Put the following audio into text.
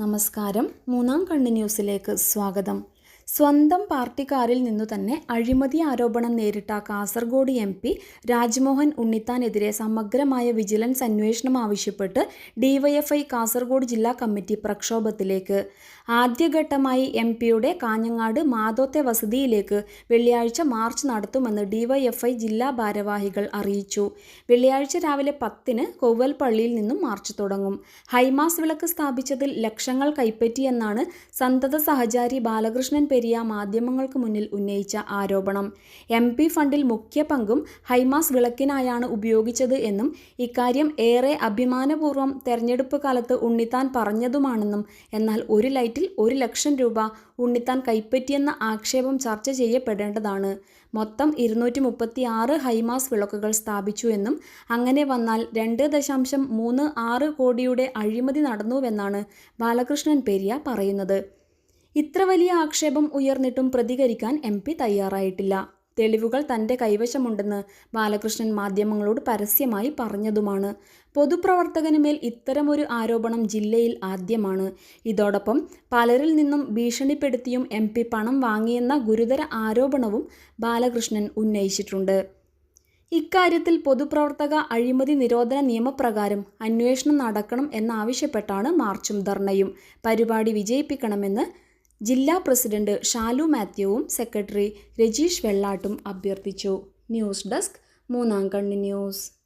നമസ്കാരം. മൂന്നാം കണ്ണ് ന്യൂസിലേക്ക് സ്വാഗതം. സ്വന്തം പാർട്ടിക്കാരിൽ നിന്നു തന്നെ അഴിമതി ആരോപണം നേരിട്ട കാസർഗോഡ് എം പി രാജ്മോഹൻ ഉണ്ണിത്താനെതിരെ സമഗ്രമായ വിജിലൻസ് അന്വേഷണം ആവശ്യപ്പെട്ട് ഡിവൈഎഫ്ഐ കാസർഗോഡ് ജില്ലാ കമ്മിറ്റി പ്രക്ഷോഭത്തിലേക്ക്. ആദ്യഘട്ടമായി എം പിയുടെ കാഞ്ഞങ്ങാട് മാതോത്തെ വസതിയിലേക്ക് വെള്ളിയാഴ്ച മാർച്ച് നടത്തുമെന്ന് ഡിവൈഎഫ്ഐ ജില്ലാ ഭാരവാഹികൾ അറിയിച്ചു. വെള്ളിയാഴ്ച രാവിലെ പത്തിന് കൊവ്വൽ പള്ളിയിൽ നിന്നും മാർച്ച് തുടങ്ങും. ഹൈമാസ് വിളക്ക് സ്ഥാപിച്ചതിൽ ലക്ഷങ്ങൾ കൈപ്പറ്റിയെന്നാണ് സന്തത സഹചാരി ബാലകൃഷ്ണൻ പെരിയ മാധ്യമങ്ങൾക്ക് മുന്നിൽ ഉന്നയിച്ച ആരോപണം. എം പി ഫണ്ടിൽ മുഖ്യ പങ്കും ഹൈമാസ് വിളക്കിനായാണ് ഉപയോഗിച്ചത് എന്നും ഇക്കാര്യം ഏറെ അഭിമാനപൂർവം തെരഞ്ഞെടുപ്പ് കാലത്ത് ഉണ്ണിത്താൻ പറഞ്ഞതുമാണെന്നും എന്നാൽ ഒരു ലൈറ്റിൽ ഒരു ലക്ഷം രൂപ ഉണ്ണിത്താൻ കൈപ്പറ്റിയെന്ന ആക്ഷേപം ചർച്ച ചെയ്യപ്പെടേണ്ടതാണ്. മൊത്തം ഇരുന്നൂറ്റി മുപ്പത്തി ആറ് ഹൈമാസ് വിളക്കുകൾ സ്ഥാപിച്ചു എന്നും അങ്ങനെ വന്നാൽ രണ്ട് ദശാംശം മൂന്ന് ആറ് കോടിയുടെ അഴിമതി നടന്നുവെന്നാണ് ബാലകൃഷ്ണൻ പെരിയ പറയുന്നത്. ഇത്ര വലിയ ആക്ഷേപം ഉയർന്നിട്ടും പ്രതികരിക്കാൻ എം പി തയ്യാറായിട്ടില്ല. തെളിവുകൾ തന്റെ കൈവശമുണ്ടെന്ന് ബാലകൃഷ്ണൻ മാധ്യമങ്ങളോട് പരസ്യമായി പറഞ്ഞതുമാണ്. പൊതുപ്രവർത്തകന് മേൽ ഇത്തരമൊരു ആരോപണം ജില്ലയിൽ ആദ്യമാണ്. ഇതോടൊപ്പം പലരിൽ നിന്നും ഭീഷണിപ്പെടുത്തിയും എം പി പണം വാങ്ങിയെന്ന ഗുരുതര ആരോപണവും ബാലകൃഷ്ണൻ ഉന്നയിച്ചിട്ടുണ്ട്. ഇക്കാര്യത്തിൽ പൊതുപ്രവർത്തക അഴിമതി നിരോധന നിയമപ്രകാരം അന്വേഷണം നടക്കണം എന്നാവശ്യപ്പെട്ടാണ് മാർച്ചും ധർണയും. പരിപാടി വിജയിപ്പിക്കണമെന്ന് ജില്ലാ പ്രസിഡന്റ് ഷാലു മാത്യുവും സെക്രട്ടറി രജീഷ് വെള്ളാട്ടും അഭ്യർത്ഥിച്ചു. ന്യൂസ് ഡെസ്ക് മൂന്നാം കണ്ണി ന്യൂസ്.